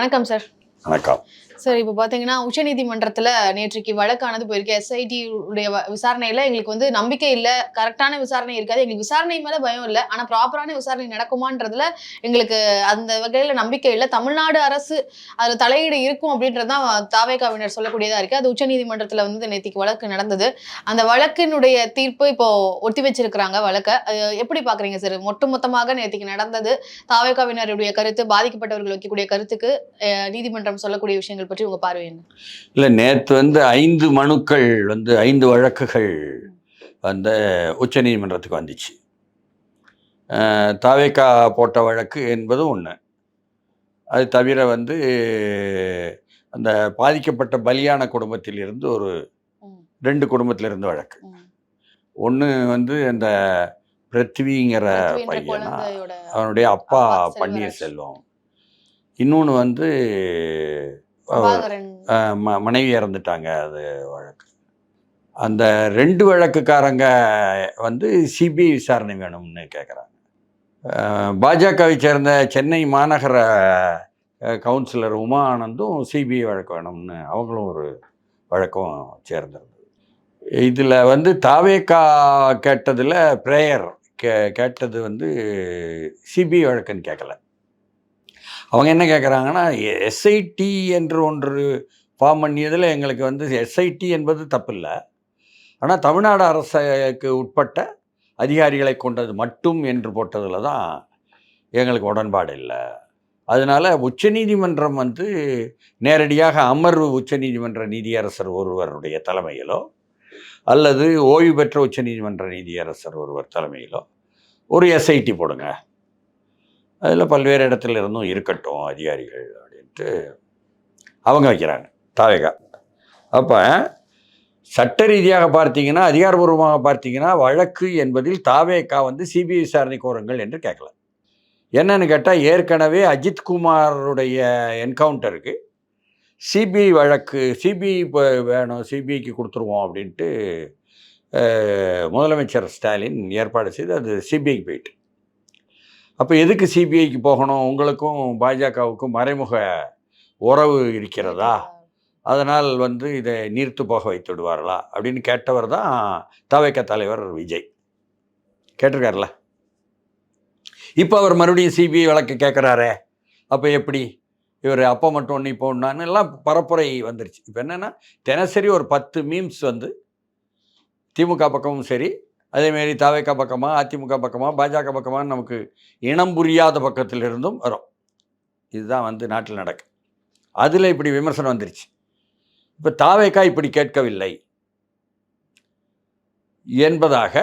வணக்கம் சார். வணக்கம். சார் இப்போ பார்த்தீங்கன்னா உச்சநீதிமன்றத்தில் நேற்றுக்கு வழக்கானது போயிருக்கு. எஸ்ஐடி உடைய விசாரணையில் எங்களுக்கு வந்து நம்பிக்கை இல்லை. கரெக்டான விசாரணை இருக்காது. எங்களுக்கு விசாரணை மேலே பயம் இல்லை. ஆனால் ப்ராப்பரான விசாரணை நடக்குமான்றதுல எங்களுக்கு அந்த வகையில் நம்பிக்கை இல்லை. தமிழ்நாடு அரசு அதில் தலையீடு இருக்கும் அப்படின்றது தான் தாவேகாவினர் சொல்லக்கூடியதா இருக்கு. அது உச்சநீதிமன்றத்தில் வந்து நேற்றுக்கு வழக்கு நடந்தது. அந்த வழக்கினுடைய தீர்ப்பு இப்போ ஒத்தி வச்சிருக்கிறாங்க வழக்கை. அது எப்படி பார்க்குறீங்க சார் மொட்டு மொத்தமாக நேற்றுக்கு நடந்தது. தாவேகாவினருடைய கருத்து பாதிக்கப்பட்டவர்கள் வைக்கக்கூடிய கருத்துக்கு நீதிமன்றம் நீதிமன்றம் சொல்லக்கூடிய விஷயங்கள் பற்றி உங்க பார்வை என்ன இல்லை நேற்று வந்து ஐந்து மனுக்கள் வந்து ஐந்து வழக்குகள் வந்து உச்சநீதிமன்றத்துக்கு வந்துச்சு அஹ், தாவேக்கா போட்ட வழக்கு என்பது ஒன்று அது தவிர வந்து அந்த பாதிக்கப்பட்ட பலியான குடும்பத்திலிருந்து ஒரு. ரெண்டு குடும்பத்திலிருந்து வழக்கு. ஒன்று வந்து அந்த பிருத்வின்ற பையனா அவனுடைய அப்பா செல்வராஜ். பன்னீர்செல்வம் இன்னொன்று வந்து ம மனைவி இறந்துட்டாங்க அது வழக்கு. அந்த ரெண்டு வழக்குக்காரங்க வந்து சிபிஐ விசாரணை வேணும்னு கேட்குறாங்க பாஜகவை சேர்ந்த சென்னை மாநகர கவுன்சிலர் உமா ஆனந்தும் சிபிஐ வழக்கு வேணும்னு அவங்களும் ஒரு வழக்கம் சேர்ந்திருந்தது. இதில் வந்து தாவேக்கா கேட்டதில் ப்ரேயர் கே கேட்டது வந்து சிபிஐ வழக்குன்னு கேட்கல அவங்க என்ன கேட்குறாங்கன்னா எஸ்ஐடி என்று ஒன்று ஃபார்ம் பண்ணியதில் எங்களுக்கு வந்து எஸ்ஐடி என்பது தப்பில்லை. ஆனால் தமிழ்நாடு அரசுக்கு உட்பட்ட அதிகாரிகளை கொண்டது மட்டும் என்று போட்டதில் தான் எங்களுக்கு உடன்பாடு இல்லை. அதனால் உச்சநீதிமன்றம் வந்து நேரடியாக அமர்வு உச்சநீதிமன்ற நீதியரசர் ஒருவருடைய தலைமையிலோ அல்லது ஓய்வு பெற்ற உச்சநீதிமன்ற நீதியரசர் ஒருவர் தலைமையிலோ ஒரு எஸ்ஐடி போடுங்க. அதில் பல்வேறு இடத்துல இருந்தும் இருக்கட்டும் அதிகாரிகள் அப்படின்ட்டு அவங்க வைக்கிறாங்க. தாவேகா. அப்போ சட்ட ரீதியாக பார்த்தீங்கன்னா அதிகாரபூர்வமாக பார்த்தீங்கன்னா வழக்கு என்பதில் தாவேகா வந்து சிபிஐ விசாரணை கோருங்கள் என்று கேட்கல என்னன்னு கேட்டால் ஏற்கனவே அஜித் குமாருடைய என்கவுண்டருக்கு சிபிஐ வழக்கு சிபிஐ இப்போ வேணும் சிபிஐக்கு கொடுத்துருவோம் அப்படின்ட்டு முதலமைச்சர் ஸ்டாலின் ஏற்பாடு செய்து அது சிபிஐக்கு போயிட்டு. அப்போ எதுக்கு சிபிஐக்கு போகணும்? உங்களுக்கும் பாஜகவுக்கும் மறைமுக உறவு இருக்கிறதா? அதனால் வந்து இதை நீர்த்து போக வைத்து விடுவார்களா? அப்படின்னு கேட்டவர் தான் தவைக்க தலைவர் விஜய். கேட்டிருக்காருல இப்போ அவர் மறுபடியும் சிபிஐ வழக்கு கேட்குறாரே. அப்போ எப்படி? இவர் அப்போ மட்டும் ஒன்று இப்போ ஒன்றான்னு எல்லாம் பரப்புரை வந்துருச்சு. இப்போ என்னென்னா தினசரி ஒரு பத்து மீம்ஸ் வந்து திமுக பக்கமும் சரி அதேமாரி தாவேக்கா பக்கமாக அதிமுக பக்கமாக பாஜக பக்கமாக நமக்கு இனம் புரியாத பக்கத்திலிருந்தும் வரும். இதுதான் வந்து நாட்டில் நடக்கு. அதில் இப்படி விமர்சனம் வந்துருச்சு. இப்போ தாவேக்கா இப்படி கேட்கவில்லை. என்பதாக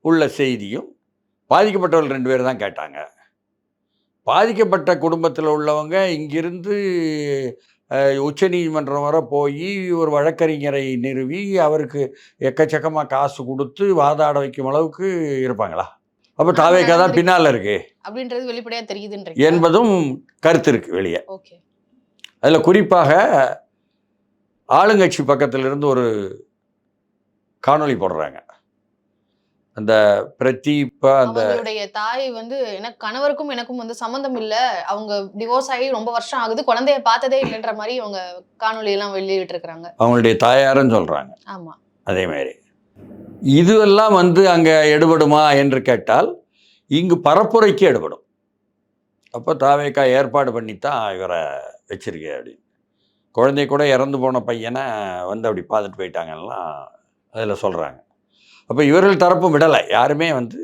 உள்ள செய்தியும் பாதிக்கப்பட்டவர்கள் ரெண்டு பேர் தான் கேட்டாங்க. பாதிக்கப்பட்ட குடும்பத்தில் உள்ளவங்க இங்கிருந்து அஹ், உச்சநீதிமன்றம் வரை போய் ஒரு வழக்கறிஞரை நிறுவி அவருக்கு எக்கச்சக்கமாக காசு கொடுத்து வாதாட வைக்கும் அளவுக்கு இருப்பாங்களா? அப்போ தாவேக்கா தான் பின்னால் இருக்கு. அப்படின்றது வெளிப்படையா தெரியுதுன்றீங்க என்பதும் கருத்து இருக்கு வெளியே. ஓகே. அதில் குறிப்பாக ஆளுங்கட்சி பக்கத்திலிருந்து ஒரு காணொளி போடுறாங்க. அந்த பிரதீபா அந்த அவங்களுடைய தாய் வந்து எனக்கு கணவருக்கும் எனக்கும் வந்து சம்மந்தம் இல்ல. அவங்க டிவோர்ஸ் ஆகி ரொம்ப வருஷம் ஆகுது. குழந்தைய பார்த்ததே இல்லைன்ற மாதிரி அவங்க காணொளி எல்லாம் வெளியிட்டு இருக்காங்க அவங்களுடைய தாயாருன்னு சொல்கிறாங்க ஆமா. அதே மாதிரி. இதுவெல்லாம் வந்து அங்கே எடுபடுமா என்று கேட்டால் இங்கு பரப்புரைக்கு எடுபடும். அப்போ தாவேக்கா ஏற்பாடு பண்ணித்தான் இவரை வச்சிருக்கே அப்படின்னு. குழந்தை கூட இறந்து போன பையனை வந்து அப்படி பார்த்துட்டு போயிட்டாங்கலாம் அதில் சொல்கிறாங்க அப்போ இவர்கள் தரப்பும் விடலை. யாருமே வந்து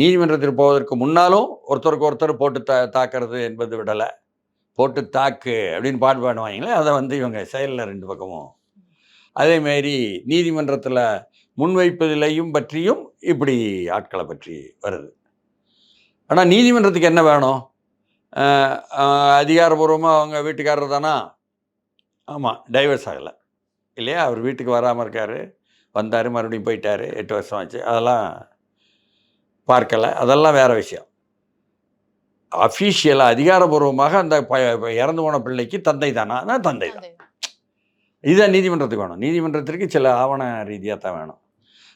நீதிமன்றத்தில் போவதற்கு முன்னாலும் ஒருத்தருக்கு ஒருத்தர் போட்டு தா தாக்குறது என்பது விடலை. போட்டு தாக்கு அப்படின்னு பாட்டு பாடுவாங்களே அதை வந்து இவங்க செயலில் ரெண்டு பக்கமும். அதேமாரி நீதிமன்றத்தில் முன்வைப்பதிலையும் பற்றியும் இப்படி ஆட்களை பற்றி வருது. ஆனால் நீதிமன்றத்துக்கு என்ன வேணும்? அதிகாரபூர்வமாக அவங்க வீட்டுக்காரர் தானா? ஆமாம் டைவர்ஸ் ஆகலை. இல்லையா? அவர் வீட்டுக்கு வராமல் இருக்கார். வந்தார் மறுபடியும் போயிட்டார் எட்டு வருஷம் ஆச்சு. அதெல்லாம் பார்க்கலை. அதெல்லாம் வேறு விஷயம். அஃபீஷியலாக அதிகாரபூர்வமாக அந்த இறந்து போன பிள்ளைக்கு தந்தை தானா? தந்தை தான். இதுதான் நீதிமன்றத்துக்கு வேணும். நீதிமன்றத்திற்கு சில ஆவண ரீதியாக தான் வேணும்.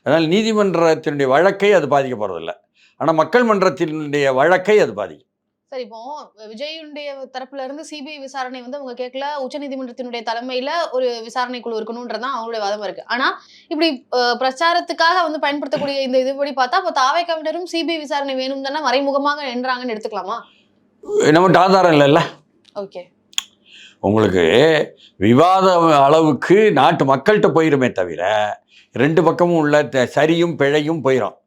அதனால் நீதிமன்றத்தினுடைய வழக்கை அது பாதிக்க போகிறதில்ல ஆனால் மக்கள் மன்றத்தினுடைய வழக்கை அது பாதிக்கும். சரி இப்போ விஜயுடைய தரப்புல இருந்து சிபிஐ விசாரணை வந்து அவங்க கேட்கல. உச்சநீதிமன்றத்தினுடைய தலைமையில ஒரு விசாரணை குழு இருக்கணும்ன்றதான் அவங்களுடைய வாதமா இருக்கு. ஆனா இப்படி பிரச்சாரத்துக்காக வந்து பயன்படுத்தக்கூடிய இந்த இதுபடி பார்த்தா அப்ப தாவை கவிஞரும் சிபிஐ விசாரணை வேணும் தானே மறைமுகமாக நின்றாங்கன்னு எடுத்துக்கலாமா? நம்மகிட்ட ஆதாரம் இல்லைல்ல? ஓகே. உங்களுக்கு விவாத அளவுக்கு நாட்டு மக்கள்கிட்ட போயிருமே தவிர ரெண்டு பக்கமும் உள்ள சரியும் பிழையும் போயிடும்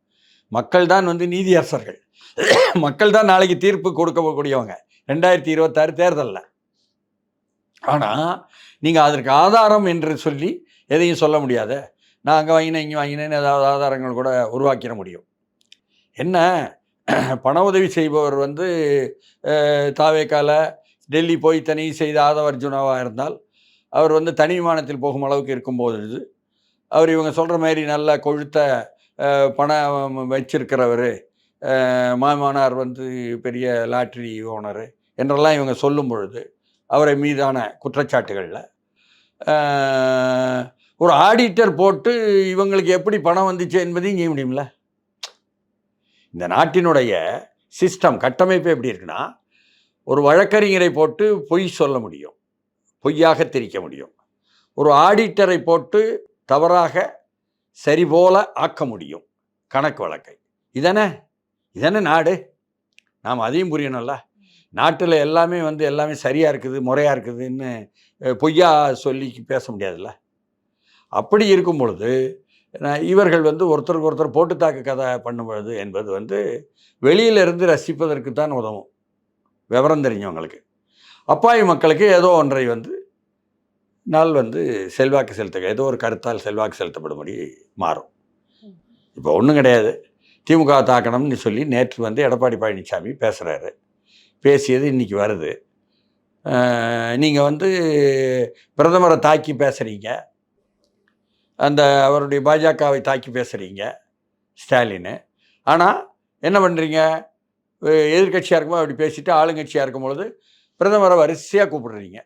மக்கள் தான் வந்து நீதியரசர்கள். மக்கள் தான் நாளைக்கு தீர்ப்பு கொடுக்கக்கூடியவங்க. ரெண்டாயிரத்தி இருபத்தாறு தேர்தலில். ஆனால் நீங்கள் அதற்கு ஆதாரம் என்று சொல்லி எதையும் சொல்ல முடியாது? நான் அங்கே வாங்கினேன் இங்கே வாங்கினேன்னு ஏதாவது ஆதாரங்கள் கூட உருவாக்கிட முடியும். என்ன? பண உதவி செய்பவர் வந்து தாவேக்கால டெல்லி போய் தனி செய்த ஆதவ அர்ஜுனாவாக இருந்தால் அவர் வந்து தனி விமானத்தில் போகும் அளவுக்கு இருக்கும்போது அவர் இவங்க சொல்கிற மாதிரி நல்ல கொழுத்த பணம் வச்சிருக்கிறவர் மாமனார் வந்து பெரிய லாட்ரி ஓனரு என்றெல்லாம் இவங்க சொல்லும் பொழுது அவரை மீதான குற்றச்சாட்டுகளில் ஒரு ஆடிட்டர் போட்டு இவங்களுக்கு எப்படி பணம் வந்துச்சு என்பதையும் செய்ய முடியும்ல? இந்த நாட்டினுடைய சிஸ்டம் கட்டமைப்பு எப்படி இருக்குன்னா ஒரு வழக்கறிஞரை போட்டு பொய் சொல்ல முடியும் பொய்யாக திரிக்க முடியும். ஒரு ஆடிட்டரை போட்டு தவறாக சரிபோல ஆக்க முடியும் கணக்கு வழக்கை. இதானே? இதானே நாடு? நாம் அதையும் புரியணும்ல. நாட்டில் எல்லாமே வந்து எல்லாமே சரியாக இருக்குது முறையாக இருக்குதுன்னு பொய்யா சொல்லி பேச முடியாதுல்ல. அப்படி இருக்கும் பொழுது இவர்கள் வந்து ஒருத்தருக்கு ஒருத்தர் போட்டு தாக்கு கதை பண்ணுவது என்பது வந்து வெளியிலிருந்து ரசிப்பதற்கு தான் உதவும். விவரம் தெரிஞ்சவங்களுக்கு அப்பாவி மக்களுக்கு ஏதோ ஒன்றை வந்து நாள் வந்து செல்வாக்கு செலுத்த ஏதோ ஒரு கருத்தால் செல்வாக்கு செலுத்தப்படும்படி மாறும். இப்போ ஒன்றும் கிடையாது. திமுக தாக்கணும்னு சொல்லி நேற்று வந்து எடப்பாடி பழனிசாமி பேசுகிறாரு பேசியது இன்றைக்கி வருது. நீங்கள் வந்து பிரதமரை தாக்கி பேசுகிறீங்க அந்த அவருடைய பாஜகவை தாக்கி பேசுகிறீங்க ஸ்டாலின். ஆனால் என்ன பண்ணுறீங்க எதிர்கட்சியாக இருக்கும்போது அப்படி பேசிட்டு ஆளுங்கட்சியாக இருக்கும் பொழுது பிரதமரை வரிசையாக கூப்பிடுறீங்க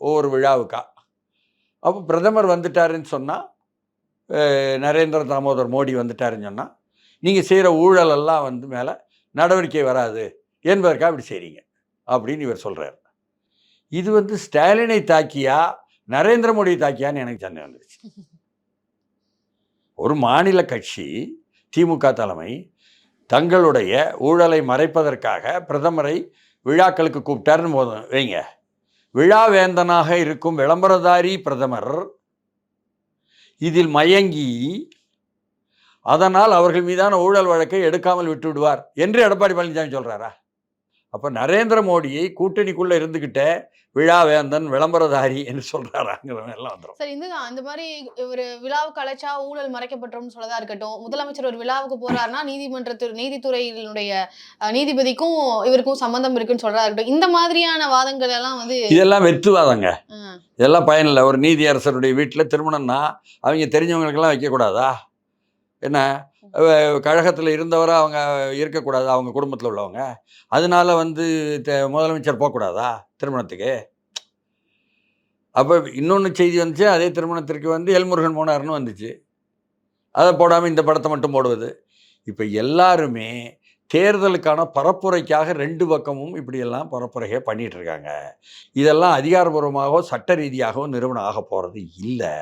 ஒவ்வொரு விழாவுக்கா. அப்போ பிரதமர் வந்துட்டாருன்னு சொன்னால் நரேந்திர தாமோதர் மோடி வந்துட்டாருன்னு சொன்னால் நீங்கள் செய்கிற ஊழலெல்லாம் வந்து மேலே நடவடிக்கை வராது. என்பதற்காக அப்படி செய்கிறீங்க அப்படின்னு இவர் சொல்கிறார் இது வந்து ஸ்டாலினை தாக்கியா நரேந்திர மோடியை தாக்கியான்னு எனக்கு சந்தேகம் வந்துருச்சு. ஒரு மாநில கட்சி திமுக தலைமை தங்களுடைய ஊழலை மறைப்பதற்காக பிரதமரை விழாக்களுக்கு கூப்பிட்டாருன்னு போதும் வைங்க. விழாவேந்தனாக இருக்கும் விளம்பரதாரி பிரதமர் இதில் மயங்கி அதனால் அவர்கள் மீதான ஊழல் வழக்கை எடுக்காமல் விட்டு விடுவார் என்று எடப்பாடி பழனிசாமி சொல்றாரா? அப்ப நரேந்திர மோடியை கூட்டணிக்குள்ள இருந்துகிட்ட விழாவேந்தன் விளம்பரதாரி என்று சொல்றாராங்கிறவன் எல்லாம் வந்துடும் சரி இந்த இந்த மாதிரி ஒரு விழாவுக்கு அழைச்சா ஊழல் மறைக்கப்பட்டோம்னு சொல்லதா இருக்கட்டும். முதலமைச்சர் ஒரு விழாவுக்கு போறாருன்னா நீதிமன்றத்து நீதித்துறையினுடைய நீதிபதிக்கும் இவருக்கும் சம்பந்தம் இருக்குன்னு சொல்றதா இருக்கட்டும். இந்த மாதிரியான வாதங்கள் எல்லாம் வந்து இதெல்லாம் வெற்றுவாதங்க இதெல்லாம் பயனில்லை ஒரு நீதியரசருடைய வீட்டில் திருமணம்னா அவங்க தெரிஞ்சவங்களுக்கெல்லாம் வைக்கக்கூடாதா? என்ன? கழகத்தில் இருந்தவரை அவங்க இருக்கக்கூடாது? அவங்க குடும்பத்தில் உள்ளவங்க. அதனால வந்து முதலமைச்சர் போகக்கூடாதா திருமணத்துக்கு? அப்போ இன்னொன்று செய்தி வந்துச்சு. அதே திருமணத்திற்கு வந்து எல்முருகன் போனார்னு வந்துச்சு. அதை போடாமல் இந்த படத்தை மட்டும் போடுவது. இப்போ எல்லாருமே தேர்தலுக்கான பரப்புரைக்காக ரெண்டு பக்கமும் இப்படியெல்லாம் பரப்புரையை பண்ணிட்டு இருக்காங்க. இதெல்லாம் அதிகாரபூர்வமாகவோ சட்ட ரீதியாகவோ நிறுவனம் ஆக போகிறது இல்லை.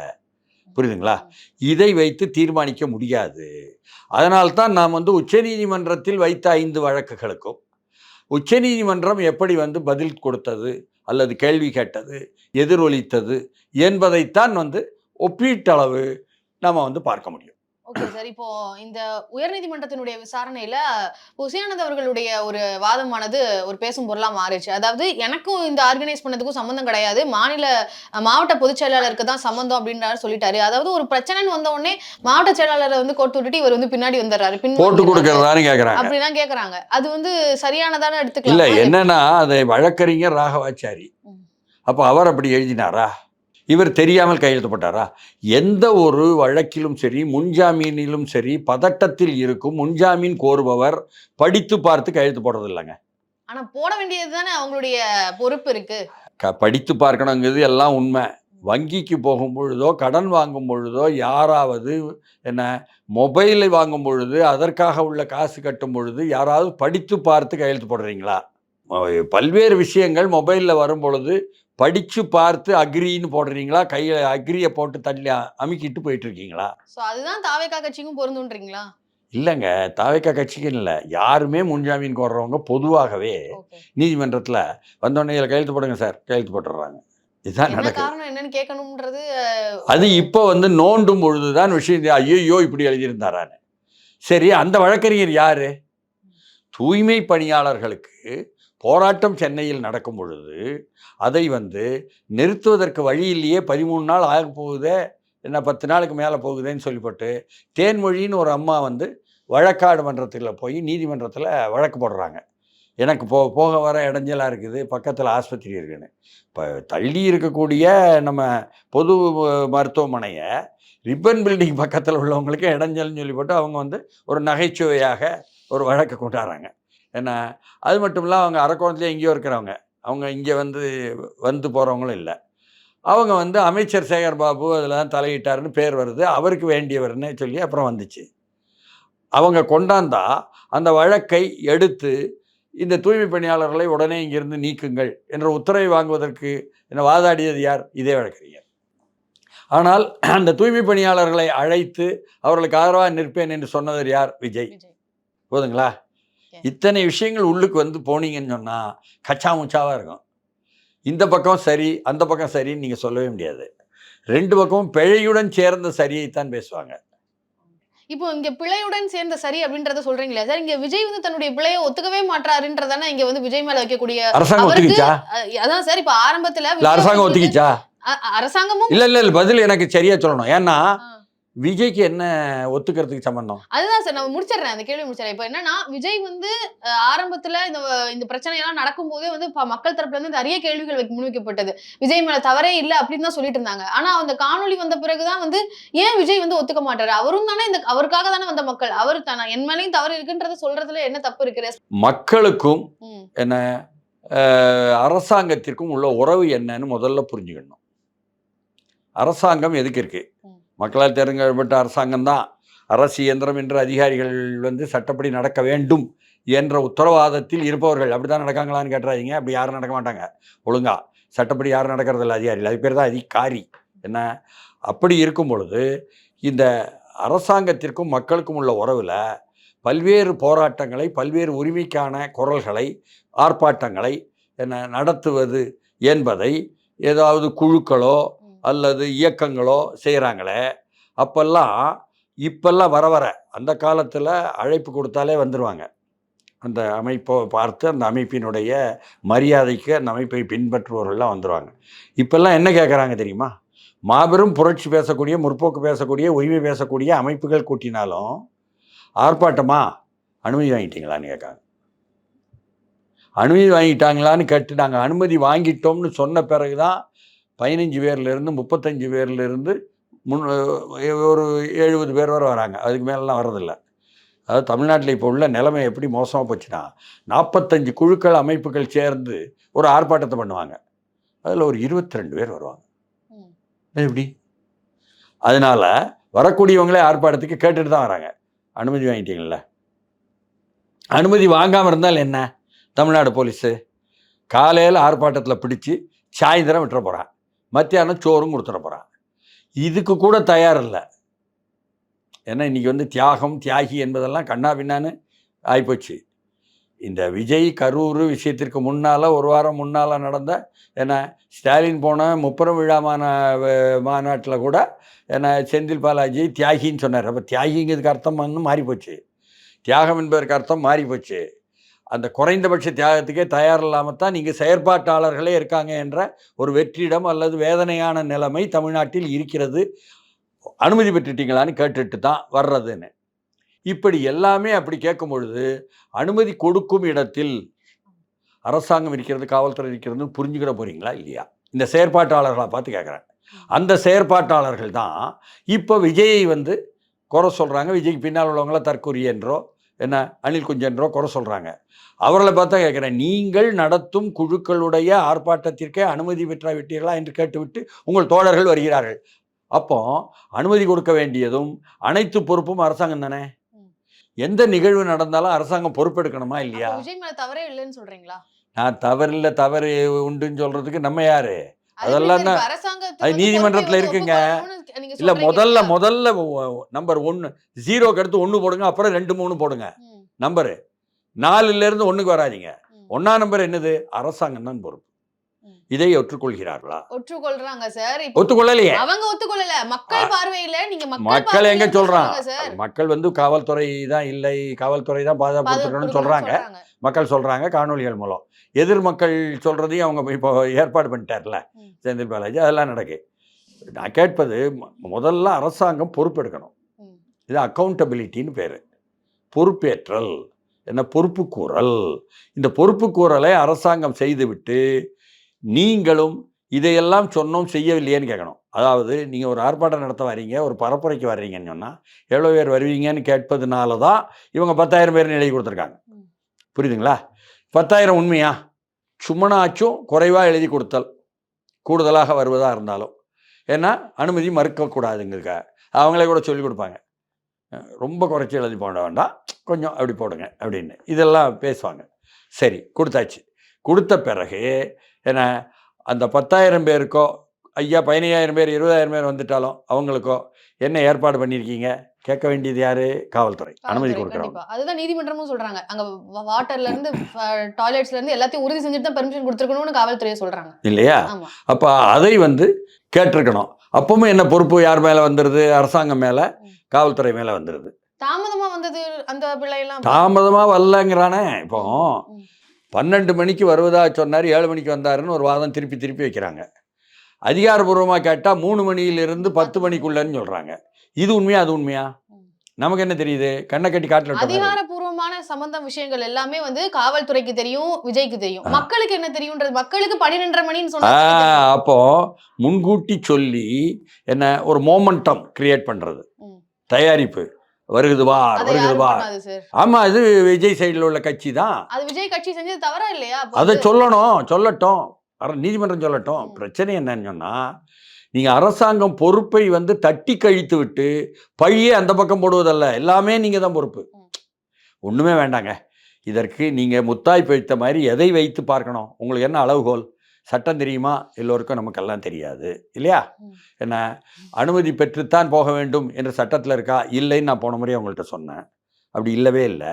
புரியுதுங்களா? இதை வைத்து தீர்மானிக்க முடியாது. அதனால்தான் நாம் வந்து உச்சநீதிமன்றத்தில் வைத்த ஐந்து வழக்குகளுக்கும் உச்சநீதிமன்றம் எப்படி வந்து பதில் கொடுத்தது அல்லது கேள்வி கேட்டது எதிரொலித்தது என்பதைத்தான் வந்து ஒப்பீட்டளவு நம்ம வந்து பார்க்க முடியும். ஓகே சார் இப்போ இந்த உயர்நீதிமன்றத்தினுடைய விசாரணையில உசயானந்த் அவர்களுடைய ஒரு வாதமானது ஒரு பேசும் பொருளா மாறிச்சு அதாவது எனக்கும் இந்த ஆர்கனைஸ் பண்ணதுக்கும் சம்மந்தம் கிடையாது. மாநில மாவட்ட பொதுச் செயலாளருக்கு தான் சம்மந்தம் அப்படின்றாரு சொல்லிட்டாரு. அதாவது ஒரு பிரச்சனைன்னு வந்த உடனே மாவட்ட செயலாளரை வந்து கோர்த்து விட்டுட்டு இவர் வந்து பின்னாடி வந்துடுறாரு. பின் போட்டு. கொடுக்கறதான்னு கேட்குறாங்க அப்படிதான் கேக்குறாங்க. அது வந்து சரியானதான இல்லை எடுத்துக்கலாம் என்னன்னா அதை வழக்கறிஞர் ராகவாச்சாரி. அப்போ அவர் அப்படி எழுதினாரா? இவர் தெரியாமல் கையெழுத்தப்பட்டாரா? எந்த ஒரு வழக்கிலும் சரி முன்ஜாமீனிலும் சரி பதட்டத்தில் இருக்கும் முன்ஜாமீன் கோருபவர் படித்து பார்த்து கையெழுத்து போடுறது இல்லைங்க ஆனா போட வேண்டியது தானே அவங்களுடைய பொறுப்பு இருக்கு. க படித்து பார்க்கணுங்கிறது எல்லாம் உண்மை. வங்கிக்கு போகும் பொழுதோ கடன் வாங்கும் பொழுதோ யாராவது என்ன மொபைலை வாங்கும் பொழுது அதற்காக உள்ள காசு கட்டும் பொழுது யாராவது படித்து பார்த்து கையெழுத்து போடுறீங்களா? பல்வேறு விஷயங்கள் மொபைலில் வரும் பொழுது படித்து பார்த்து அக்ரின்னு போடுறீங்களா? கையில் அக்ரியை போட்டு தள்ளி அமுக்கிட்டு போயிட்டு இருக்கீங்களா சோ அதுதான் தாவேக்கா கட்சிக்கும் பொருந்துன்றீங்களா? இல்லைங்க. தாவைக்கா கட்சிக்கு இல்லை. யாருமே முன்ஜாமீன் கோர்றவங்க பொதுவாகவே நீதிமன்றத்தில் வந்தோடனே இதில் கையெழுத்து போடுங்க சார். கையெழுத்து போட்டுடுறாங்க. இதுதான் காரணம் என்னன்னு கேட்கணும்ன்றது அது இப்போ வந்து நோண்டும் பொழுது தான் விஷயம். ஐயோ இப்படி எழுதியிருந்தாரான்னு. சரி அந்த வழக்கறிஞர் யாரு? தூய்மை பணியாளர்களுக்கு போராட்டம் சென்னையில் நடக்கும் பொழுது அதை வந்து நிறுத்துவதற்கு வழி இல்லையே பதிமூணு நாள் ஆக போகுதே என்ன பத்து நாளுக்கு மேலே போகுதேன்னு சொல்லிப்பட்டு தேன்மொழின்னு ஒரு அம்மா வந்து வழக்காடு மன்றத்தில் போய் நீதிமன்றத்தில் வழக்கு போடுறாங்க. எனக்கு போ போக வர இடைஞ்சலாக இருக்குது பக்கத்தில் ஆஸ்பத்திரி இருக்குன்னு. இப்போ தள்ளி இருக்கக்கூடிய நம்ம பொது மருத்துவமனையை ரிப்பன் பில்டிங் பக்கத்தில் உள்ளவங்களுக்கு இடைஞ்சல்னு சொல்லிப்பட்டு அவங்க வந்து ஒரு நகைச்சுவையாக ஒரு வழக்கு கொண்டாடுறாங்க. ஏன்னா அது மட்டும் இல்லை அவங்க அரக்கோணத்துலேயே எங்கேயோ இருக்கிறவங்க. அவங்க இங்கே வந்து வந்து போகிறவங்களும் இல்லை. அவங்க வந்து அமைச்சர் சேகர் பாபு அதில் தான் தலையிட்டாருன்னு பேர் வருது. அவருக்கு வேண்டியவர்னு சொல்லி அப்புறம் வந்துச்சு. அவங்க கொண்டாந்தா அந்த வழக்கை எடுத்து இந்த தூய்மை பணியாளர்களை உடனே இங்கிருந்து நீக்குங்கள் என்ற உத்தரவை வாங்குவதற்கு என்ன வாதாடியது யார்? இதே வழக்கறிஞர். ஆனால் அந்த தூய்மை பணியாளர்களை அழைத்து அவர்களுக்கு ஆதரவாக நிற்பேன் என்று சொன்னவர் யார்? விஜய். போதுங்களா. இத்தனை விஷயங்கள் உள்ளுக்கு வந்து போனீங்கன்னு சொன்னால் கச்சா முச்சாவாக இருக்கும். இந்த பக்கம் சரி அந்த பக்கம் சரின்னு நீங்கள் சொல்லவே முடியாது. ரெண்டு பக்கமும் பிழையுடன் சேர்ந்த சரியைத்தான் பேசுவாங்க. இப்போ இங்க பிழையுடன் சேர்ந்த சரி அப்படின்றத சொல்றீங்களா சார்? இங்க விஜய் வந்து தன்னுடைய பிழையை ஒத்துக்கவே மாட்டாருன்றதானே இங்க வந்து விஜய் மேல வைக்கக்கூடிய அரசாங்கம் ஒத்துக்கிச்சா? அதான் சார் இப்ப ஆரம்பத்துல அரசாங்கம் ஒத்துக்கிச்சா? அரசாங்கமும் இல்லை இல்லை பதில் எனக்கு சரியா சொல்லணும். ஏன்னா. விஜய்க்கு என்ன ஒத்துக்கிறதுக்கு சம்பந்தம்? அதுதான் சார் நான் முடிச்சிடுறேன் அந்த கேள்வி முடிச்சிடறேன். இப்போ என்னன்னா விஜய் வந்து ஆரம்பத்துல இந்த இந்த பிரச்சனை எல்லாம் நடக்கும்போதே வந்து மக்கள் தரப்புல இருந்து நிறைய கேள்விகள் வைக்க முன்வைக்கப்பட்டது. விஜய் மேல தவறே இல்லை அப்படின்னு தான் சொல்லிட்டு இருந்தாங்க. ஆனா அந்த காணொளி வந்த பிறகுதான் வந்து ஏன் விஜய் வந்து ஒத்துக்க மாட்டாரு? அவரும் தானே இந்த அவருக்காக தானே வந்த மக்கள். அவர் தானே என் மேலேயும் தவறு இருக்குன்றத சொல்றதுல என்ன தப்பு இருக்கு? மக்களுக்கும் என்ன அரசாங்கத்திற்கும் உள்ள உறவு என்னன்னு முதல்ல புரிஞ்சுக்கணும். அரசாங்கம் எதுக்கு இருக்கு. மக்களால் தேர்ந்தெடுக்கப்பட்ட அரசாங்கம் தான் அரசு இயந்திரம் என்ற அதிகாரிகள் வந்து சட்டப்படி நடக்க வேண்டும் என்ற உத்தரவாதத்தில் இருப்பவர்கள். அப்படிதான் நடக்காங்களான்னு கேட்டுறாதீங்க. அப்படி யாரும் நடக்க மாட்டாங்க. ஒழுங்காக சட்டப்படி யாரும் நடக்கிறதில்ல அதிகாரிகள். அது பேர் தான் அதிகாரி. என்ன? அப்படி இருக்கும் பொழுது இந்த அரசாங்கத்திற்கும் மக்களுக்கும் உள்ள உறவில் பல்வேறு போராட்டங்களை பல்வேறு உரிமைக்கான குரல்களை ஆர்ப்பாட்டங்களை என்ன நடத்துவது என்பதை ஏதாவது குழுக்களோ அல்லது இயக்கங்களோ செய்கிறாங்களே அப்போல்லாம் இப்பெல்லாம் வர வர அந்த காலத்தில் அழைப்பு கொடுத்தாலே வந்துடுவாங்க அந்த அமைப்பை பார்த்து அந்த அமைப்பினுடைய மரியாதைக்கு அந்த அமைப்பை பின்பற்றுபவர்கள்லாம் வந்துடுவாங்க இப்போல்லாம் என்ன கேட்குறாங்க தெரியுமா? மாபெரும் புரட்சி பேசக்கூடிய முற்போக்கு பேசக்கூடிய உரிமை பேசக்கூடிய அமைப்புகள் கூட்டினாலும் ஆர்ப்பாட்டமா அனுமதி வாங்கிட்டீங்களான்னு கேட்காங்க அனுமதி வாங்கிட்டாங்களான்னு கேட்டு நாங்கள் அனுமதி வாங்கிட்டோம்னு சொன்ன பிறகு தான் பதினஞ்சு பேர்லேருந்து முப்பத்தஞ்சு பேர்லேருந்து முன் ஒரு எழுபது பேர் வரை வராங்க. அதுக்கு மேலெலாம் வர்றதில்ல. அதாவது தமிழ்நாட்டில் இப்போ உள்ள நிலைமை எப்படி மோசமாக போச்சுன்னா நாற்பத்தஞ்சு குழுக்கள் அமைப்புகள் சேர்ந்து ஒரு ஆர்ப்பாட்டத்தை பண்ணுவாங்க. அதில் ஒரு இருபத்தி ரெண்டு பேர் வருவாங்க. எப்படி அதனால் வரக்கூடியவங்களே ஆர்ப்பாட்டத்துக்கு கேட்டுட்டு தான் வராங்க. அனுமதி வாங்கிட்டீங்கள அனுமதி வாங்காமல் இருந்தால் என்ன? தமிழ்நாடு போலீஸு. காலையில் ஆர்ப்பாட்டத்தில் பிடிச்சி சாயந்தரம் விட்டுற போகிறான் மத்தியானம் சோறும் கொடுத்துட போகிறான் இதுக்கு கூட தயார் இல்லை ஏன்னா இன்றைக்கி வந்து தியாகம் தியாகி என்பதெல்லாம் கண்ணா பின்னான்னு ஆகிப்போச்சு இந்த விஜய் கரூர் விஷயத்திற்கு முன்னால் ஒரு வாரம் முன்னால் நடந்த என்ன ஸ்டாலின் போன முப்பரம் விழா மாநா மாநாட்டில் கூட என்ன செந்தில் பாலாஜி தியாகின்னு சொன்னார். அப்போ தியாகிங்கிறதுக்கு அர்த்தம் வந்து மாறிப்போச்சு. தியாகம் என்பதற்கு அர்த்தம் மாறிப்போச்சு. அந்த குறைந்தபட்ச தியாகத்துக்கே தயார் இல்லாமல் தான் நீங்கள் செயற்பாட்டாளர்களே இருக்காங்க என்ற ஒரு வெற்றிடம் அல்லது வேதனையான நிலைமை தமிழ்நாட்டில் இருக்கிறது. அனுமதி பெற்றுட்டீங்களான்னு கேட்டுட்டு தான் வர்றதுன்னு. இப்படி எல்லாமே அப்படி கேட்கும் பொழுது அனுமதி கொடுக்கும் இடத்தில் அரசாங்கம் இருக்கிறது காவல்துறை இருக்கிறதுன்னு புரிஞ்சுக்கிட போகிறீங்களா இல்லையா? இந்த செயற்பாட்டாளர்களை பார்த்து கேட்குறேன். அந்த செயற்பாட்டாளர்கள் தான் இப்போ விஜயை வந்து குறை சொல்கிறாங்க விஜய்க்கு பின்னால் உள்ளவங்கள தற்கொரிய என்றோ என்ன? அனில் குஞ்சென்றோ குறை சொல்கிறாங்க அவர்களை பார்த்தா கேட்குறேன் நீங்கள் நடத்தும் குழுக்களுடைய ஆர்ப்பாட்டத்திற்கே அனுமதி பெற்றா விட்டீர்களா? என்று கேட்டுவிட்டு உங்கள் தோழர்கள் வருகிறார்கள். அப்போ அனுமதி கொடுக்க வேண்டியதும் அனைத்து பொறுப்பும் அரசாங்கம் தானே. எந்த நிகழ்வு நடந்தாலும் அரசாங்கம் பொறுப்பெடுக்கணுமா இல்லையா? தவறே இல்லைன்னு சொல்றீங்களா? நான் தவறில்ல தவறு உண்டுன்னு சொல்றதுக்கு நம்ம யாரு? அதெல்லாம் அது நீதிமன்றத்துல இருக்குங்க. இல்ல முதல்ல? முதல்ல நம்பர் ஒன்று ஜீரோக்கு அடுத்து ஒன்று போடுங்க அப்புறம் ரெண்டு மூணு போடுங்க. நம்பரு நாலுல இருந்து ஒண்ணுக்கு வராதீங்க. ஒன்னா நம்பர் என்னது? அரசாங்கம் தான் பொறுப்பு. இதை ஒற்றுக்கொள்கிறார்களா? ஒற்றுக்கொள்றாங்க சார். ஒத்துக்கொள்ளலையே. அவங்க ஒத்துக்கொள்ளல. மக்கள் பார்வையில நீங்க மக்கள் எங்க சொல்றான்? மக்கள் வந்து காவல்துறை தான் இல்லை காவல்துறை தான் பாதுகாப்பு சொல்றாங்க. மக்கள் சொல்றாங்க காணொலிகள் மூலம். எதிர் மக்கள் சொல்றதையும் அவங்க இப்போ ஏற்பாடு பண்ணிட்டார்ல. செந்தில் பாலாஜி அதெல்லாம் நடக்கு. நான் கேட்பது முதல்ல அரசாங்கம் பொறுப்பெடுக்கணும். இது அக்கௌண்டபிலிட்டின்னு பேர். பொறுப்பேற்றல் என்ன பொறுப்புக்கூறல் இந்த பொறுப்புக்கூறலை அரசாங்கம் செய்துவிட்டு நீங்களும் இதையெல்லாம் சொன்னோம் செய்யவில்லையேன்னு கேட்கணும். அதாவது நீங்கள் ஒரு ஆர்ப்பாட்டம் நடத்த வர்றீங்க ஒரு பரப்புரைக்கு வர்றீங்கன்னு சொன்னால் எவ்வளோ பேர் வருவீங்கன்னு கேட்பதுனால தான் இவங்க பத்தாயிரம் பேர் எழுதி கொடுத்துருக்காங்க. புரியுதுங்களா? பத்தாயிரம் உண்மையா? சும்மனாச்சும் குறைவாக எழுதி கொடுத்தல். கூடுதலாக வருவதாக இருந்தாலும். ஏன்னா அனுமதி மறுக்கக்கூடாதுங்கிறக்க அவங்களே கூட சொல்லி கொடுப்பாங்க. ரொம்ப குறைச்சி எழுதி போட வேண்டாம். கொஞ்சம் அப்படி போடுங்க அப்படின்னு. இதெல்லாம் பேசுவாங்க. சரி கொடுத்தாச்சு. கொடுத்த பிறகு என்ன அந்த பத்தாயிரம் பேருக்கோ ஐயா பதினையாயிரம் பேர் இருபதாயிரம் பேர் வந்துட்டாலும் அவங்களுக்கோ என்ன ஏற்பாடு பண்ணியிருக்கீங்க? கேட்க வேண்டியது யாரு? காவல்துறை. அனுமதி கண்டிப்பா. அதுதான் நீதிமன்றமும் சொல்றாங்க. அங்க வாட்டர்ல இருந்து டாய்லெட்ஸ்ல இருந்து எல்லாத்தையும் உறுதி செஞ்சுட்டு தான் பெர்மிஷன் கொடுத்துருக்கணும்னு காவல்துறையை சொல்றாங்க. இல்லையா? அப்போ அதை வந்து கேட்டிருக்கணும். அப்பவும் என்ன பொறுப்பு யார் மேலே வந்துடுது அரசாங்கம் மேலே. காவல்துறை மேலே வந்துடுது தாமதமா வந்தது அந்த பிள்ளையெல்லாம் தாமதமாக வரலங்கிறானே இப்போ. பன்னெண்டு மணிக்கு வருவதா சொன்னார் ஏழு மணிக்கு வந்தாருன்னு ஒரு வாதம் திருப்பி திருப்பி வைக்கிறாங்க. அதிகாரபூர்வமாக கேட்டால் மூணு மணியிலிருந்து பத்து மணிக்குள்ளன்னு சொல்கிறாங்க இது உண்மையா அது உண்மையா. நமக்கு என்ன தெரியுது? கண்ணை கட்டி காட்டில். அதிகாரப்பூர்வமான சம்பந்த விஷயங்கள் எல்லாமே வந்து காவல்துறைக்கு தெரியும் விஜய்க்கு தெரியும். மக்களுக்கு என்ன தெரியும்ன்றது? மக்களுக்கு பன்னிரெண்டரை மணின்னு சொன்னா அப்போ முன்கூட்டி சொல்லி என்ன ஒரு மோமெண்டம் கிரியேட் பண்ணுறது ம். தயாரிப்பு. வருகுது வா அதை வருகுது வா. ஆமாம் இது விஜய் சைடில் உள்ள கட்சி தான். அது விஜய் கட்சி செஞ்சது தவறா இல்லையா? அதை சொல்லணும் சொல்லட்டும். நீதிமன்றம் சொல்லட்டும். பிரச்சனை என்னன்னு சொன்னால் நீங்கள் அரசாங்கம் பொறுப்பை வந்து தட்டி கழித்து விட்டு பழியே அந்த பக்கம் போடுவதல்ல. எல்லாமே நீங்கள் தான் பொறுப்பு. ஒன்றுமே வேண்டாங்க. இதற்கு நீங்கள் முத்தாய் வைத்த மாதிரி எதை வைத்து பார்க்கணும்? உங்களுக்கு என்ன அளவுகோல்? சட்டம் தெரியுமா? எல்லோருக்கும் நமக்கெல்லாம் தெரியாது. இல்லையா. என்ன? அனுமதி பெற்றுத்தான் போக வேண்டும் என்ற சட்டத்தில் இருக்கா? இல்லைன்னு நான் போன முறை உங்கள்கிட்ட சொன்னேன். அப்படி இல்லவே இல்லை.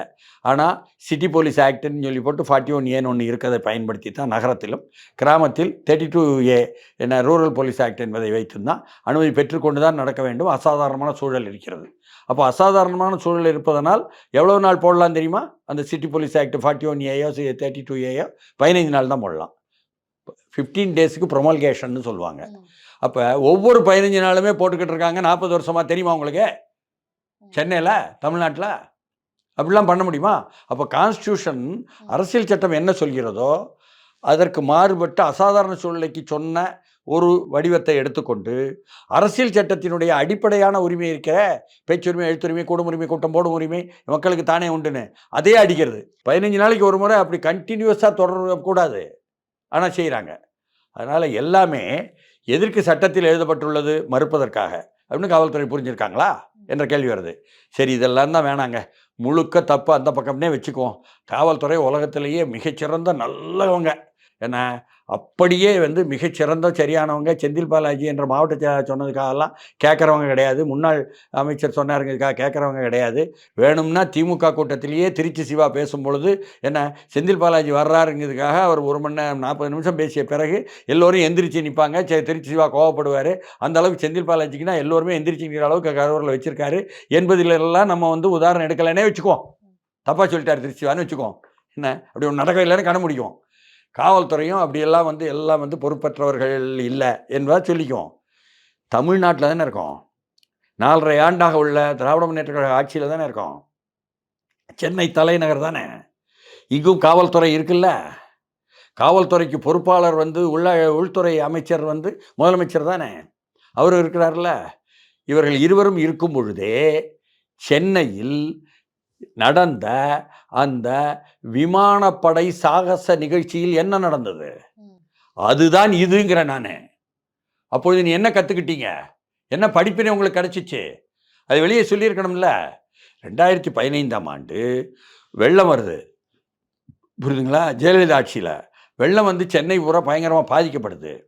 ஆனால் சிட்டி போலீஸ் ஆக்ட்னு சொல்லி போட்டு ஃபார்ட்டி ஒன் ஏன்னு ஒன்று இருக்கிறதை பயன்படுத்தி தான் நகரத்திலும் கிராமத்தில் தேர்ட்டி டூ ஏ என்ன ரூரல் போலீஸ் ஆக்ட் என்பதை வைத்து தான் அனுமதி பெற்றுக்கொண்டு தான் நடக்க வேண்டும். அசாதாரணமான சூழல் இருக்கிறது. அப்போ அசாதாரணமான சூழல் இருப்பதனால் எவ்வளோ நாள் போடலாம் தெரியுமா? அந்த city police act forty one ஏயோ thirty two ஏயோ பதினைந்து நாள் தான் போடலாம். ஃபிஃப்டீன் டேஸுக்கு ப்ரொமல்கேஷன்னு சொல்லுவாங்க. அப்போ ஒவ்வொரு பதினஞ்சு நாளுமே போட்டுக்கிட்டு இருக்காங்க. நாற்பது வருஷமா தெரியுமா உங்களுக்கு. சென்னையில்? தமிழ்நாட்டில்? அப்படிலாம் பண்ண முடியுமா? அப்போ கான்ஸ்டியூஷன் அரசியல் சட்டம் என்ன சொல்கிறதோ அதற்கு மாறுபட்ட அசாதாரண சூழ்நிலைக்கு சொன்ன ஒரு வடிவத்தை எடுத்துக்கொண்டு அரசியல் சட்டத்தினுடைய அடிப்படையான உரிமை இருக்கிற பேச்சுரிமை எழுத்துரிமை கூடும் உரிமை கூட்டம் போடும் உரிமை மக்களுக்கு தானே உண்டுன்னு அதே அடிக்கிறது. பதினஞ்சு நாளைக்கு ஒரு முறை அப்படி கண்டினியூஸாக தொடரக்கூடாது ஆனால் செய்கிறாங்க அதனால் எல்லாமே எதற்கு சட்டத்தில் எழுதப்பட்டுள்ளது மறுப்பதற்காக. அப்படின்னு காவல்துறை புரிஞ்சிருக்காங்களா? என்ற கேள்வி வருது. சரி இதெல்லாம் தான் வேணாங்க. முழுக்க தப்பு அந்த பக்கம்னே வச்சுக்குவோம். காவல்துறை உலகத்திலேயே மிகச்சிறந்த நல்லவங்க. என்ன அப்படியே வந்து மிகச்சிறந்த சரியானவங்க செந்தில் பாலாஜி என்ற மாவட்ட சொன்னதுக்காகலாம் கேட்குறவங்க கிடையாது. முன்னாள் அமைச்சர் சொன்னாருங்கிறதுக்காக கேட்குறவங்க கிடையாது. வேணும்னா திமுக கூட்டத்திலேயே திருச்சி சிவா பேசும் பொழுது என்ன செந்தில் பாலாஜி வர்றாருங்கிறதுக்காக அவர் ஒரு மணி நேரம் நாற்பது நிமிஷம் பேசிய பிறகு எல்லோரும் எந்திரிச்சு நிற்பாங்க திருச்சி சிவா கோவப்படுவார். அந்த அளவுக்கு செந்தில் பாலாஜிக்குனா எல்லோருமே எந்திரிச்சு நிற்கிற அளவுக்கு கருவரில் வச்சிருக்காரு. என்பதிலெல்லாம் நம்ம வந்து உதாரணம் எடுக்கலைன்னே வச்சுக்குவோம். தப்பாக சொல்லிட்டார் திருச்சி சிவான்னு வச்சுக்குவோம். என்ன அப்படி ஒன்று நடக்க இல்லைன்னு கண்ண முடியும் காவல்துறையும் அப்படியெல்லாம் வந்து எல்லாம் வந்து பொறுப்பற்றவர்கள் இல்லை என்பதை சொல்லிக்குவோம் தமிழ்நாட்டில் தானே இருக்கோம். நாலரை ஆண்டாக உள்ள திராவிட முன்னேற்ற கழக ஆட்சியில் தானே இருக்கோம். சென்னை தலைநகர் தானே. இங்கும் காவல்துறை இருக்குல்ல. காவல்துறைக்கு பொறுப்பாளர் வந்து உள்ள உள்துறை அமைச்சர் வந்து முதலமைச்சர் தானே. அவர் இருக்கிறார்ல இவர்கள் இருவரும் இருக்கும் பொழுதே சென்னையில் நடந்த அந்த விமானப்படை சாகச நிகழ்ச்சியில் என்ன நடந்தது. அதுதான் இதுங்கிற நான். அப்பொழுது நீ என்ன கற்றுக்கிட்டீங்க என்ன படிப்பினை உங்களுக்கு கிடச்சிச்சு? அது வெளியே சொல்லியிருக்கணும்ல. ரெண்டாயிரத்தி பதினைந்தாம் ஆண்டு வெள்ளம் வருது. புரியுதுங்களா? ஜெயலலிதா ஆட்சியில். வெள்ளம் வந்து சென்னை பூரா பயங்கரமாக பாதிக்கப்படுது.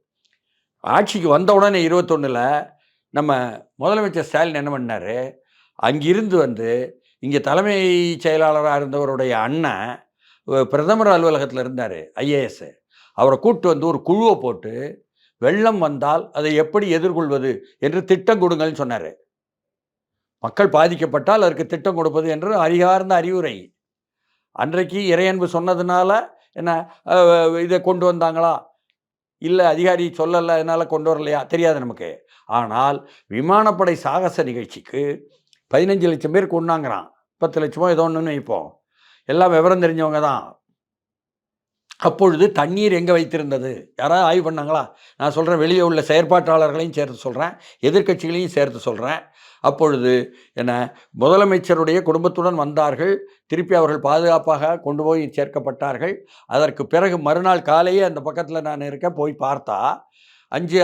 ஆட்சிக்கு வந்த உடனே இருபத்தொன்னில் நம்ம முதலமைச்சர் ஸ்டாலின் என்ன பண்ணார்? அங்கிருந்து வந்து இங்கே தலைமை செயலாளராக இருந்தவருடைய அண்ணன் பிரதமர் அலுவலகத்தில் இருந்தார் ஐஏஎஸ்ஸு அவரை கூப்பிட்டு வந்து ஒரு குழுவை போட்டு வெள்ளம் வந்தால் அதை எப்படி எதிர்கொள்வது என்று திட்டம் கொடுங்கள்னு சொன்னார். மக்கள் பாதிக்கப்பட்டால் அதற்கு திட்டம் கொடுப்பது என்று அறியார்ந்த அறிவுரை. அன்றைக்கு இறையன்பு சொன்னதுனால என்ன இதை கொண்டு வந்தாங்களா? இல்லை அதிகாரி சொல்லலை அதனால் கொண்டு வரலையா? தெரியாது நமக்கு. ஆனால் விமானப்படை சாகச நிகழ்ச்சிக்கு பதினஞ்சு லட்சம் பேர் கொண்டாங்கிறான் பத்து லட்சமோ ஏதோ ஒன்றுன்னு வைப்போம் எல்லாம் விவரம் தெரிஞ்சவங்க தான். அப்பொழுது தண்ணீர் எங்கே வைத்திருந்தது? யாராவது ஆய்வு பண்ணாங்களா? நான் சொல்கிறேன் வெளியே உள்ள செயற்பாட்டாளர்களையும் சேர்த்து சொல்கிறேன் எதிர்க்கட்சிகளையும் சேர்த்து சொல்கிறேன் அப்பொழுது என்ன முதலமைச்சருடைய குடும்பத்துடன் வந்தார்கள். திருப்பி அவர்கள் பாதுகாப்பாக கொண்டு போய் சேர்க்கப்பட்டார்கள். அதற்கு பிறகு மறுநாள் காலையே அந்த பக்கத்தில் நான் இருக்க போய் பார்த்தா அஞ்சு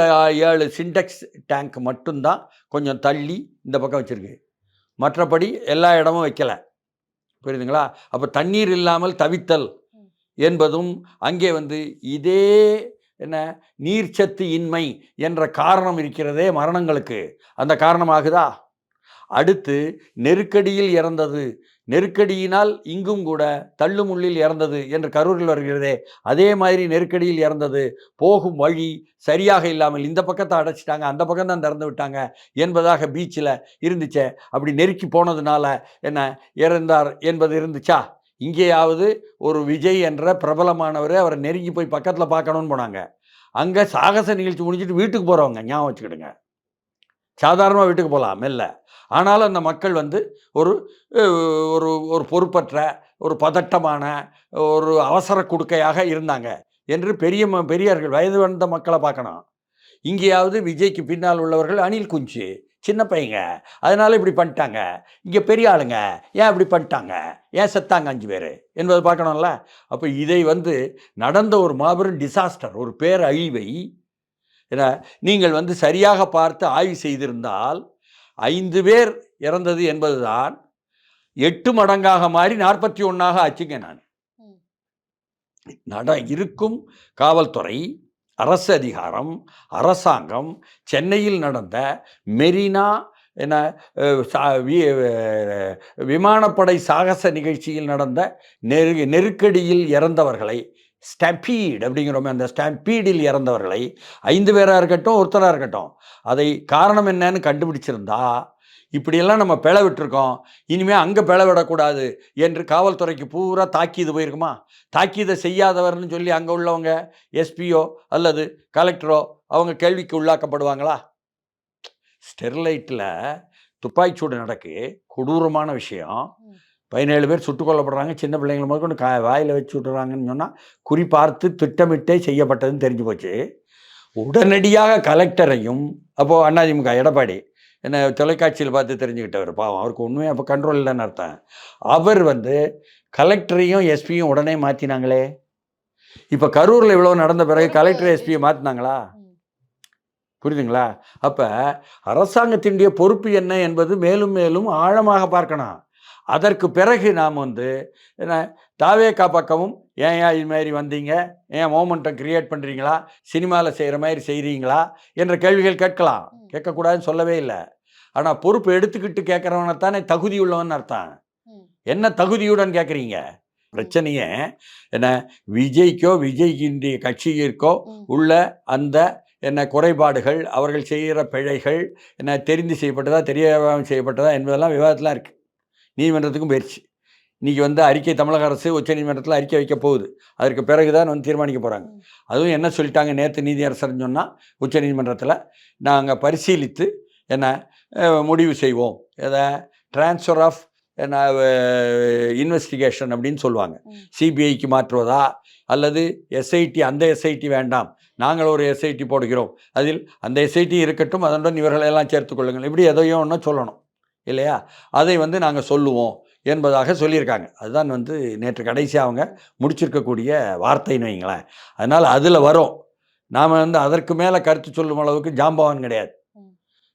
ஏழு சிண்டெக்ஸ் டேங்க் மட்டும்தான் கொஞ்சம் தள்ளி இந்த பக்கம் வச்சுருக்கு. மற்றபடி எல்லா இடமும் வைக்கல. புரியுதுங்களா? அப்போ தண்ணீர் இல்லாமல் தவித்தல் என்பதும் அங்கே வந்து இதே என்ன நீர்ச்சத்து இன்மை என்ற காரணம் இருக்கிறதே மரணங்களுக்கு. அந்த காரணமாகுதா? அடுத்து நெருக்கடியில் இறந்தது நெருக்கடியினால் இங்கும் கூட தள்ளுமுள்ளில் இறந்தது என்று கரூரில் வருகிறதே. அதே மாதிரி நெருக்கடியில் இறந்தது. போகும் வழி சரியாக இல்லாமல் இந்த பக்கத்தை அடைச்சிட்டாங்க அந்த பக்கம் தான் திறந்து விட்டாங்க என்பதாக பீச்சில் இருந்துச்சே. அப்படி நெருக்கி போனதுனால என்ன இறந்தார் என்பது இருந்துச்சா? இங்கேயாவது ஒரு விஜய் என்ற பிரபலமானவர் அவரை நெருங்கி போய் பக்கத்தில் பார்க்கணும்னு போனாங்க. அங்கே சாகச நிகழ்ச்சி முடிஞ்சிட்டு வீட்டுக்கு போகிறவங்க ஞாபகம் வச்சுக்கிடுங்க. சாதாரணமாக வீட்டுக்கு போகலாம் மெல்ல. ஆனாலும் அந்த மக்கள் வந்து ஒரு ஒரு ஒரு பொறுப்பற்ற ஒரு பதட்டமான ஒரு அவசர குடுக்கையாக இருந்தாங்க என்று பெரிய பெரியார்கள் வயது வந்த மக்களை பார்க்கணும். இங்கேயாவது விஜய்க்கு பின்னால் உள்ளவர்கள் அணில் குஞ்சு சின்ன பையங்க. அதனால் இப்படி பண்ணிட்டாங்க. இங்கே பெரிய ஆளுங்க ஏன் இப்படி பண்ணிட்டாங்க? ஏன் செத்தாங்க அஞ்சு பேர்? என்பதை பார்க்கணும்ல? அப்போ இதை வந்து நடந்த ஒரு மாபெரும் டிசாஸ்டர் ஒரு பேர் அழிவை ஏன்னா நீங்கள் வந்து சரியாக பார்த்து ஆய்வு செய்திருந்தால் ஐந்து பேர் இறந்தது என்பதுதான் எட்டு மடங்காக மாறி நாற்பத்தி ஒன்றாக ஆச்சுங்க நான். நட இருக்கும் காவல்துறை அரசு அதிகாரம் அரசாங்கம் சென்னையில் நடந்த மெரினா என்ன விமானப்படை சாகச நிகழ்ச்சியில் நடந்த நெரு நெருக்கடியில் இறந்தவர்களை ஸ்டம்பீட் அப்படிங்கிறோமே அந்த ஸ்டம்பீடில் இறந்தவர்களை ஐந்து பேராக இருக்கட்டும் ஒருத்தராக இருக்கட்டும் அதை காரணம் என்னன்னு கண்டுபிடிச்சிருந்தா இப்படியெல்லாம் நம்ம பிழை விட்டுருக்கோம். இனிமேல் அங்கே பிழை விடக்கூடாது என்று காவல்துறைக்கு பூரா தாக்கீது போயிருக்குமா? தாக்கீதை செய்யாதவர்னு சொல்லி அங்கே உள்ளவங்க எஸ்பியோ அல்லது கலெக்டரோ அவங்க கேள்விக்கு உள்ளாக்கப்படுவாங்களா? ஸ்டெர்லைட்டில் துப்பாக்கிச்சூடு நடக்கு கொடூரமான விஷயம். பதினேழு பேர் சுட்டுக் கொல்லப்படுறாங்க. சின்ன பிள்ளைங்களை முதற்கொண்டு கா வாயில் வச்சு விட்டுறாங்கன்னு சொன்னால் குறிப்பார்த்து திட்டமிட்டே செய்யப்பட்டதுன்னு தெரிஞ்சு போச்சு. உடனடியாக கலெக்டரையும் அப்போது அண்ணாதிமுக எடப்பாடி என்ன தொலைக்காட்சியில் பார்த்து தெரிஞ்சுக்கிட்டவர் பாவம் அவருக்கு உண்மையாக அப்போ கண்ட்ரோல் இல்லைன்னு அர்த்தம். அவர் வந்து கலெக்டரையும் எஸ்பியும் உடனே மாற்றினாங்களே இப்போ கரூரில் இவ்வளோ நடந்த பிறகு கலெக்டர் எஸ்பியை மாற்றினாங்களா. புரியுதுங்களா? அப்போ அரசாங்கத்தினுடைய பொறுப்பு என்ன என்பது மேலும் மேலும் ஆழமாக பார்க்கணும். அதற்கு பிறகு நாம் வந்து என்ன தாவேக்கா பக்கமும் ஏன் ஏன் இது மாதிரி வந்தீங்க? ஏன் மோமெண்டம் கிரியேட் பண்ணுறீங்களா சினிமாவில் செய்கிற மாதிரி செய்கிறீங்களா என்ற கேள்விகள் கேட்கலாம். கேட்கக்கூடாதுன்னு சொல்லவே இல்லை. ஆனால் பொறுப்பு எடுத்துக்கிட்டு கேட்குறவனை தானே தகுதி உள்ளவன் அர்த்தம். என்ன தகுதியுடன் கேட்குறீங்க? பிரச்சனையே என்ன விஜய்க்கோ விஜய்க்கின்ற கட்சியிற்கோ. உள்ள அந்த என்ன குறைபாடுகள் அவர்கள் செய்கிற பிழைகள் என்ன தெரிந்து செய்யப்பட்டதா தெரியாமல் செய்யப்பட்டதா என்பதெல்லாம் விவாதத்தில் இருக்குது நீதிமன்றத்துக்கும் போயிடுச்சு இன்றைக்கி வந்து அறிக்கை தமிழக அரசு உச்சநீதிமன்றத்தில் அறிக்கை வைக்க போகுது. அதற்கு பிறகு தான் வந்து தீர்மானிக்க போகிறாங்க. அதுவும் என்ன சொல்லிட்டாங்க நேற்று நீதியரசர்னு சொன்னால் உச்சநீதிமன்றத்தில் நாங்கள் பரிசீலித்து என்ன முடிவு செய்வோம். எதை? ட்ரான்ஸ்ஃபர் ஆஃப் என்ன இன்வெஸ்டிகேஷன் அப்படின்னு சொல்லுவாங்க. சிபிஐக்கு மாற்றுவதா? அல்லது எஸ்ஐடி அந்த எஸ்ஐடி வேண்டாம். நாங்கள் ஒரு எஸ்ஐடி போடுகிறோம். அதில் அந்த எஸ்ஐடி இருக்கட்டும் அதனுடன் இவர்களை எல்லாம் சேர்த்துக் கொள்ளுங்கள். இப்படி எதையோ ஒன்று சொல்லணும். இல்லையா? அதை வந்து நாங்கள் சொல்லுவோம் என்பதாக சொல்லியிருக்காங்க. அதுதான் வந்து நேற்று கடைசி அவங்க முடிச்சிருக்கக்கூடிய வார்த்தைன்னு வைங்களேன். அதனால் அதில் வரும். நாம் வந்து அதற்கு மேலே கருத்து சொல்லும் அளவுக்கு ஜாம்பவான் கிடையாது.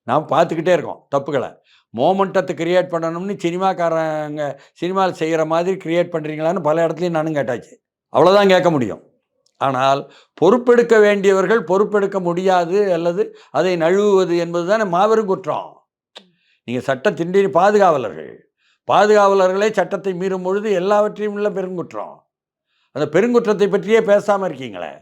நாம் பார்த்துக்கிட்டே இருக்கோம் தப்புகளை. மோமெண்டத்தை கிரியேட் பண்ணணும்னு சினிமாக்காரங்க சினிமாவில் செய்கிற மாதிரி கிரியேட் பண்ணுறீங்களான்னு பல இடத்துலையும் நானும் கேட்டாச்சு. அவ்வளோதான் கேட்க முடியும். ஆனால் பொறுப்பெடுக்க வேண்டியவர்கள் பொறுப்பெடுக்க முடியாது அல்லது அதை நழுவுவது என்பது தானே மாபெரும் குற்றம். நீங்கள் சட்ட திண்டி பாதுகாவலர்கள். பாதுகாவலர்களே சட்டத்தை மீறும் பொழுது எல்லாவற்றையும் உள்ள பெருங்குற்றம். அந்த பெருங்குற்றத்தை பற்றியே பேசாமல் இருக்கீங்களே.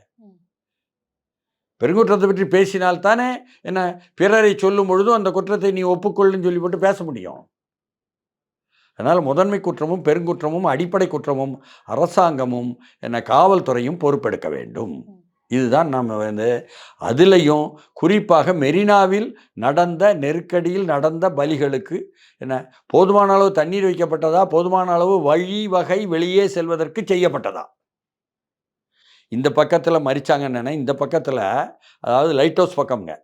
பெருங்குற்றத்தை பற்றி பேசினால்தானே என்ன பிறரை சொல்லும் பொழுதும் அந்த குற்றத்தை நீ ஒப்புக்கொள்ளுன்னு சொல்லி போட்டு பேச முடியும். அதனால் முதன்மை குற்றமும் பெருங்குற்றமும் அடிப்படை குற்றமும் அரசாங்கமும் என்ன காவல்துறையும் பொறுப்பெடுக்க வேண்டும். இதுதான் நம்ம வந்து அதுலேயும் குறிப்பாக மெரினாவில் நடந்த நெருக்கடியில் நடந்த பலிகளுக்கு என்ன போதுமான அளவு தண்ணீர் வைக்கப்பட்டதா? போதுமான அளவு வழி வகை வெளியே செல்வதற்கு செய்யப்பட்டதா? இந்த பக்கத்தில் மறிச்சாங்கன்னு இந்த பக்கத்தில் அதாவது லைட் ஹவுஸ் பக்கம்ங்க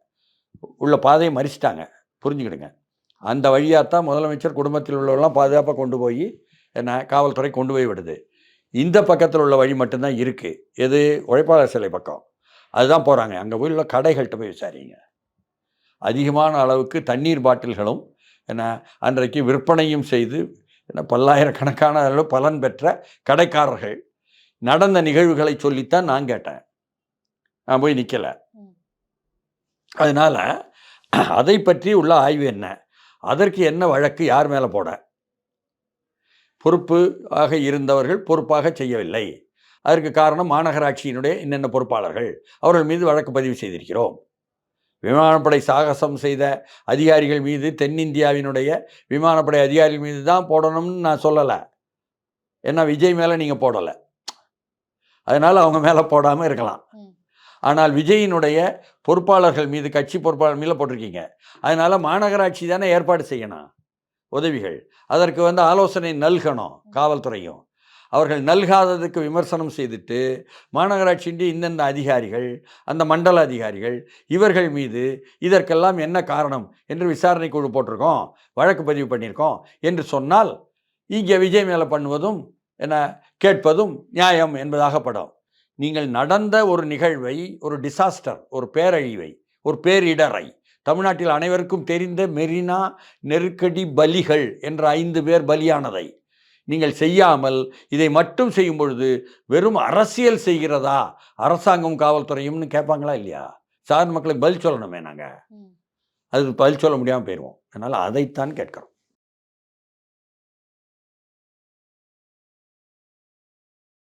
உள்ள பாதையை மறிச்சிட்டாங்க புரிஞ்சுக்கிடுங்க. அந்த வழியாக தான் முதலமைச்சர் குடும்பத்தில் உள்ளவெல்லாம் பாதுகாப்பாக கொண்டு போய் என்ன காவல்துறை கொண்டு போய் விடுது. இந்த பக்கத்தில் உள்ள வழி மட்டும்தான் இருக்குது எது? உழைப்பாளர் சிலை பக்கம். அதுதான் போகிறாங்க அங்கே போய் உள்ள கடைகள்கிட்ட போய் விசாரிங்க. அதிகமான அளவுக்கு தண்ணீர் பாட்டில்களும் என்ன அன்றைக்கு விற்பனையும் செய்து என்ன பல்லாயிரக்கணக்கான அளவு பலன் பெற்ற கடைக்காரர்கள். நடந்த நிகழ்வுகளை சொல்லித்தான் நான் கேட்டேன். நான் போய் நிற்கலை. அதனால் அதை பற்றி உள்ள ஆய்வு என்ன? அதற்கு என்ன வழக்கு? யார் மேலே போட? பொறுப்பு ஆக இருந்தவர்கள் பொறுப்பாக செய்யவில்லை. அதற்கு காரணம் மாநகராட்சியினுடைய என்னென்ன பொறுப்பாளர்கள். அவர்கள் மீது வழக்கு பதிவு செய்திருக்கிறோம். விமானப்படை சாகசம் செய்த அதிகாரிகள் மீது தென்னிந்தியாவினுடைய விமானப்படை அதிகாரிகள் மீது தான் போடணும்னு நான் சொல்லலை. ஏன்னா விஜய் மேலே நீங்கள் போடலை. அதனால் அவங்க மேலே போடாமல் இருக்கலாம். ஆனால் விஜயினுடைய பொறுப்பாளர்கள் மீது கட்சி பொறுப்பாளர் மீது போட்டிருக்கீங்க. அதனால் மாநகராட்சி தானே ஏற்பாடு செய்யணும். உதவிகள். அதற்கு வந்து ஆலோசனை நல்கணும் காவல்துறையும். அவர்கள் நல்காததுக்கு விமர்சனம் செய்துட்டு மாநகராட்சியின்றி இந்தந்த அதிகாரிகள் அந்த மண்டல அதிகாரிகள் இவர்கள் மீது இதற்கெல்லாம் என்ன காரணம் என்று விசாரணை குழு போட்டிருக்கோம் வழக்கு பதிவு பண்ணியிருக்கோம் என்று சொன்னால் இங்கே விஜய் மேலே பண்ணுவதும் என்ன கேட்பதும் நியாயம் என்பதாகப்படும் நீங்கள் நடந்த ஒரு நிகழ்வை ஒரு டிசாஸ்டர் ஒரு பேரழிவை ஒரு பேரிடரை தமிழ்நாட்டில் அனைவருக்கும் தெரிந்த மெரினா நெருக்கடி பலிகள் என்ற ஐந்து பேர் பலியானதை நீங்கள் செய்யாமல் இதை மட்டும் செய்யும் பொழுது வெறும் அரசியல் செய்கிறதா? அரசாங்கம் காவல்துறையும்னு கேட்பாங்களா இல்லையா? சாதாரண மக்களுக்கு பதில் சொல்லணுமே நாங்கள். அது பதில் சொல்ல முடியாமல் போயிடுவோம் அதனால் அதைத்தான் கேட்குறோம்.